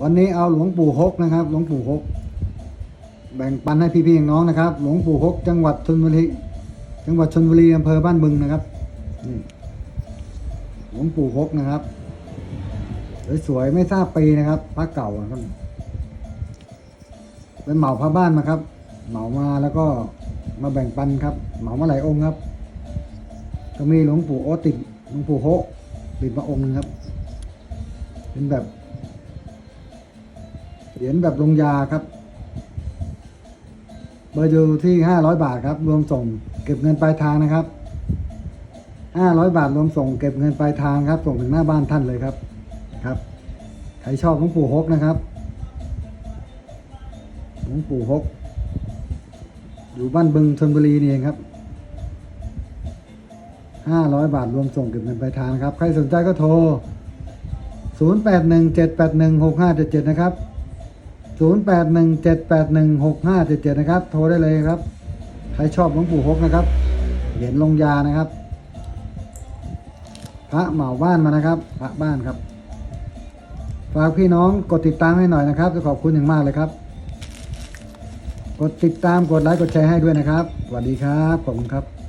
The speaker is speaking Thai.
วันนี้เอาหลวงปู่ฮกนะครับ หลวงปู่ฮก แบ่งปันให้พี่ๆน้องนะครับ หลวงปู่ฮก จังหวัดชลบุรี จังหวัดชลบุรีอำเภอบ้านบึงนะครับนี่หลวงปู่ฮกนะครับ สวยๆไม่ทราบปีนะครับพระเก่าครับเป็นเหมาพระบ้านมาครับ เหมามาแล้วก็มาแบ่งปันครับ เหมามาหลายองค์ครับ ก็มีหลวงปู่โอติดหลวงปู่โฮติดมาองค์หนึงครับ เป็นแบบ เหรียญแบบลงยาครับ เบอร์อยู่ที่ห้าร้อยบาทครับ รวมส่งเก็บเงินปลายทางนะครับห้าร้อยบาทรวมส่งเก็บเงินปลายทางครับ ส่งถึงหน้าบ้านท่านเลยครับครับใครชอบหลวงปู่ฮกนะครับหลวงปู่ฮก อยู่บ้านบึงชนบุรีนี่เองครับห้าร้อยบาทรวมส่งเก็บเงินปลายทางครับ ใครสนใจก็โทร 0 8 1 7 8 1 6 5 7 7 นะครับ 0 8 1 7 8 1 6 5 7 7 นะครับ โทรได้เลยครับ ใครชอบหลวงปู่ฮกนะครับ เหรียญลงยานะครับ พระเหมาบ้านมานะครับ พระบ้านครับ ฝากพี่น้องกดติดตามให้หน่อยนะครับ จะขอบคุณอย่างมากเลยครับ กดติดตาม กดไลค์ กดแชร์ให้ด้วยนะครับ สวัสดีครับ ขอบคุณครับ